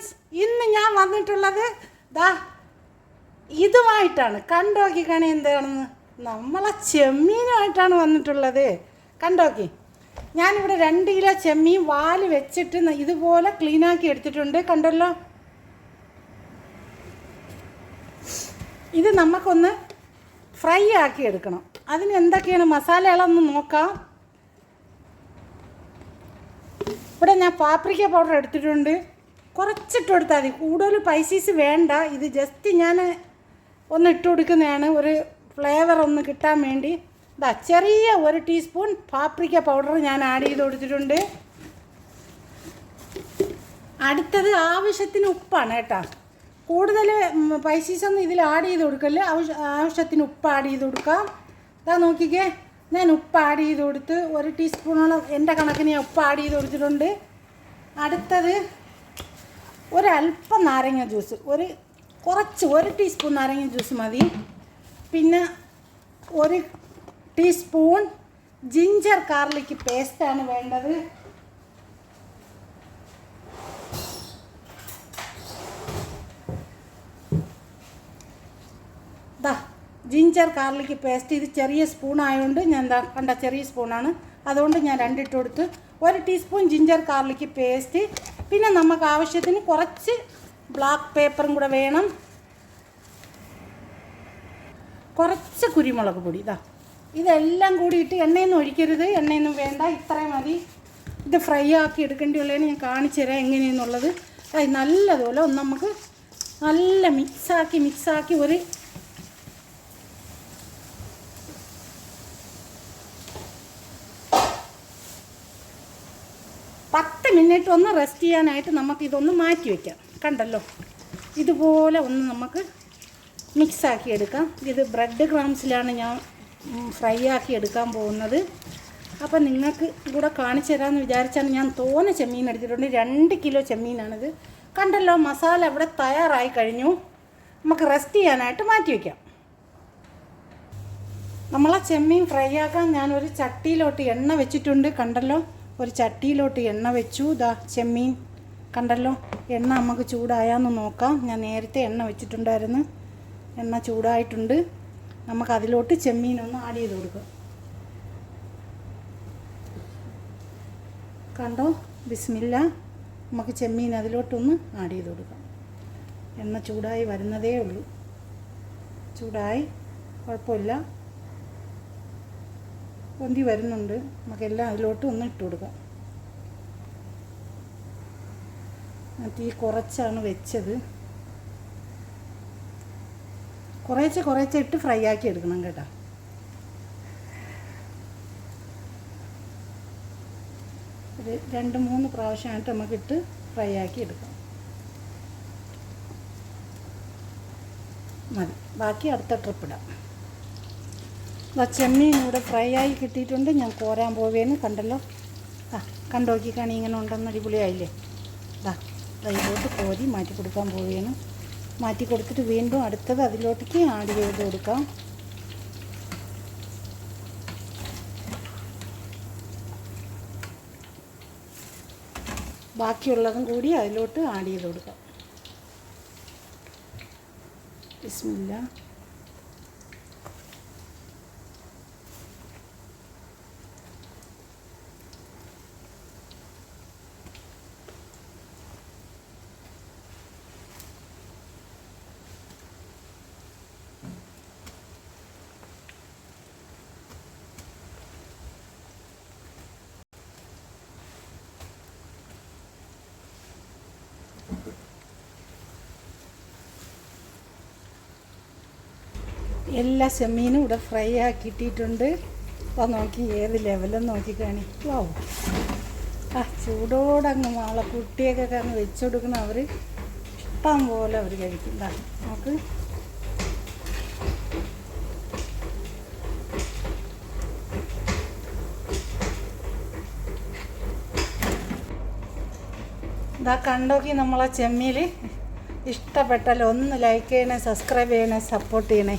Friends ഇന്ന് ഞാൻ വന്നിട്ടുള്ളത് ദാ ഇതുമായിട്ടാണ്. കണ്ടോക്കി കണി എന്താണെന്ന്? നമ്മളെ ചെമ്മീനുമായിട്ടാണ് വന്നിട്ടുള്ളത്. കണ്ടോക്കി ഞാനിവിടെ രണ്ട് കിലോ ചെമ്മീൻ വാൽ വെച്ചിട്ട് ഇതുപോലെ ക്ലീനാക്കി എടുത്തിട്ടുണ്ട്. കണ്ടല്ലോ? ഇത് നമുക്കൊന്ന് ഫ്രൈ ആക്കി എടുക്കണം. അതിന് എന്തൊക്കെയാണ്? മസാലകളൊന്ന് നോക്കാം. ഇവിടെ ഞാൻ പാപ്രിക്ക പൗഡർ എടുത്തിട്ടുണ്ട്. കുറച്ചിട്ട് കൊടുത്താൽ മതി. കൂടുതൽ പൈസീസ് വേണ്ട. ഇത് ജസ്റ്റ് ഞാൻ ഒന്ന് ഇട്ട് കൊടുക്കുന്നതാണ്. ഒരു ഫ്ലേവർ ഒന്ന് കിട്ടാൻ വേണ്ടി. ഇതാ ചെറിയ ഒരു ടീസ്പൂൺ പാപ്രിക്ക പൗഡർ ഞാൻ ആഡ് ചെയ്ത് കൊടുത്തിട്ടുണ്ട്. അടുത്തത് ആവശ്യത്തിന് ഉപ്പാണ് കേട്ടോ. കൂടുതൽ പൈസീസ് ഒന്നും ഇതിൽ ആഡ് ചെയ്ത് കൊടുക്കൽ ആവശ്യ ആവശ്യത്തിന് ഉപ്പ് ആഡ് ചെയ്ത് കൊടുക്കാം. ഇതാ നോക്കിക്കേ. ഞാൻ ഉപ്പ് ആഡ് ചെയ്ത് കൊടുത്ത് ഒരു ടീസ്പൂണോളം എന്റെ കണക്കിന് ഞാൻ ഉപ്പ് ആഡ് ചെയ്ത് കൊടുത്തിട്ടുണ്ട്. അടുത്തത് ഒരല്പം നാരങ്ങ ജ്യൂസ് ഒരു കുറച്ച് ഒരു ടീസ്പൂൺ നാരങ്ങ ജ്യൂസ് മതി. പിന്നെ ഒരു ടീസ്പൂൺ ജിഞ്ചർ ഗാർലിക് പേസ്റ്റാണ് വേണ്ടത് ദാ ജിഞ്ചർ ഗാർലിക് പേസ്റ്റ് ഇത് ചെറിയ സ്പൂൺ ആയതുകൊണ്ട് ഞാൻ എന്താ കണ്ട ചെറിയ സ്പൂണാണ് അതുകൊണ്ട് ഞാൻ രണ്ടിട്ട് കൊടുത്ത് ഒരു ടീസ്പൂൺ ജിഞ്ചർ ഗാർലിക് പേസ്റ്റ്. പിന്നെ നമുക്ക് ആവശ്യത്തിന് കുറച്ച് ബ്ലാക്ക് പേപ്പറും കൂടെ വേണം. കുറച്ച് കുരുമുളക് പൊടി. ഇതാ ഇതെല്ലാം കൂടിയിട്ട് എണ്ണയൊന്നും ഒഴിക്കരുത്. എണ്ണയൊന്നും വേണ്ട. ഇത്രയും മതി. ഇത് ഫ്രൈ ആക്കി എടുക്കേണ്ടിയുള്ളതിന് ഞാൻ കാണിച്ചു തരാം എങ്ങനെയെന്നുള്ളത്. അത് നല്ലതുപോലെ ഒന്ന് നമുക്ക് നല്ല മിക്സാക്കി മിക്സാക്കി ഒരു മിനിറ്റ് ഒന്ന് റെസ്റ്റ് ചെയ്യാനായിട്ട് നമുക്ക് ഇതൊന്ന് മാറ്റി വയ്ക്കാം കണ്ടല്ലോ? ഇതുപോലെ ഒന്ന് നമുക്ക് മിക്സാക്കി എടുക്കാം. ഇത് ബ്രെഡ് ക്രാംസിലാണ് ഞാൻ ഫ്രൈ ആക്കി എടുക്കാൻ പോകുന്നത്. അപ്പം നിങ്ങൾക്ക് കൂടെ കാണിച്ചു തരാമെന്ന് വിചാരിച്ചാണ് ഞാൻ തോനെ ചെമ്മീൻ എടുത്തിട്ടുണ്ട്. രണ്ട് കിലോ ചെമ്മീനാണിത്. കണ്ടല്ലോ മസാല ഇവിടെ തയ്യാറായി കഴിഞ്ഞു. നമുക്ക് റെസ്റ്റ് ചെയ്യാനായിട്ട് മാറ്റി വയ്ക്കാം നമ്മളെ ചെമ്മീൻ ഫ്രൈ ആക്കാൻ ഞാനൊരു ചട്ടിയിലോട്ട് എണ്ണ വെച്ചിട്ടുണ്ട്. കണ്ടല്ലോ? ഒരു ചട്ടിയിലോട്ട് എണ്ണ വെച്ചു. ഇതാ ചെമ്മീൻ കണ്ടല്ലോ. എണ്ണ നമുക്ക് ചൂടായാന്ന് നോക്കാം. ഞാൻ നേരത്തെ എണ്ണ വെച്ചിട്ടുണ്ടായിരുന്നു. എണ്ണ ചൂടായിട്ടുണ്ട്. നമുക്ക് അതിലോട്ട് ചെമ്മീൻ ഒന്ന് ആഡ് ചെയ്ത് കൊടുക്കാം. കണ്ടോ? ബിസ്മില്ല. നമുക്ക് ചെമ്മീൻ അതിലോട്ടൊന്ന് ആഡ് ചെയ്ത് കൊടുക്കാം. എണ്ണ ചൂടായി വരുന്നതേ ഉള്ളൂ. ചൂടായി. കുഴപ്പമില്ല. പൊന്തി വരുന്നുണ്ട്. നമുക്കെല്ലാം അതിലോട്ട് ഒന്ന് ഇട്ട് കൊടുക്കാം. തീ കുറച്ചാണ് വെച്ചത്. കുറേശ്ശെ കുറേശ്ശെ ഇട്ട് ഫ്രൈ ആക്കി എടുക്കണം കേട്ടോ. ഒരു രണ്ട് മൂന്ന് പ്രാവശ്യമായിട്ട് നമുക്കിട്ട് ഫ്രൈ ആക്കി എടുക്കാം. മതി. ബാക്കി അടുത്ത ട്രിപ്പ് ഇടാം. ചെമ്മീൻ ഇവിടെ ഫ്രൈ ആയി കിട്ടിയിട്ടുണ്ട്. ഞാൻ കോരാൻ പോവേന്ന് കണ്ടല്ലോ. ആ കണ്ടോക്കി കാണി ഇങ്ങനെ ഉണ്ടെന്ന് അടിപൊളിയായില്ലേ? ദാ അതിലോട്ട് കോരി മാറ്റി കൊടുക്കാൻ പോവേന്ന്. മാറ്റി കൊടുത്തിട്ട് വീണ്ടും അടുത്തത് അതിലോട്ടേക്ക് ആഡ് ചെയ്ത് കൊടുക്കാം. ബാക്കിയുള്ളതും കൂടി അതിലോട്ട് ആഡ് ചെയ്ത് കൊടുക്കാം. ബിസ്മില്ല. എല്ലാ ചെമ്മീനും ഇവിടെ ഫ്രൈ ആക്കിയിട്ടിട്ടുണ്ട്. അപ്പോൾ നോക്കി ഏത് ലെവലും നോക്കി കാണി. ആ ചൂടോടങ്ങ് മാള. കുട്ടിയൊക്കെ അങ്ങ് വെച്ച് കൊടുക്കണം അവർ ഇഷ്ടം പോലെ അവർ കഴിക്കും. നമുക്ക് ഇതാ കണ്ടോക്കി നമ്മളെ ചെമ്മീൽ ഇഷ്ടപ്പെട്ടാൽ ഒന്ന് ലൈക്ക് ചെയ്യണേ സബ്സ്ക്രൈബ് ചെയ്യണേ സപ്പോർട്ട് ചെയ്യണേ.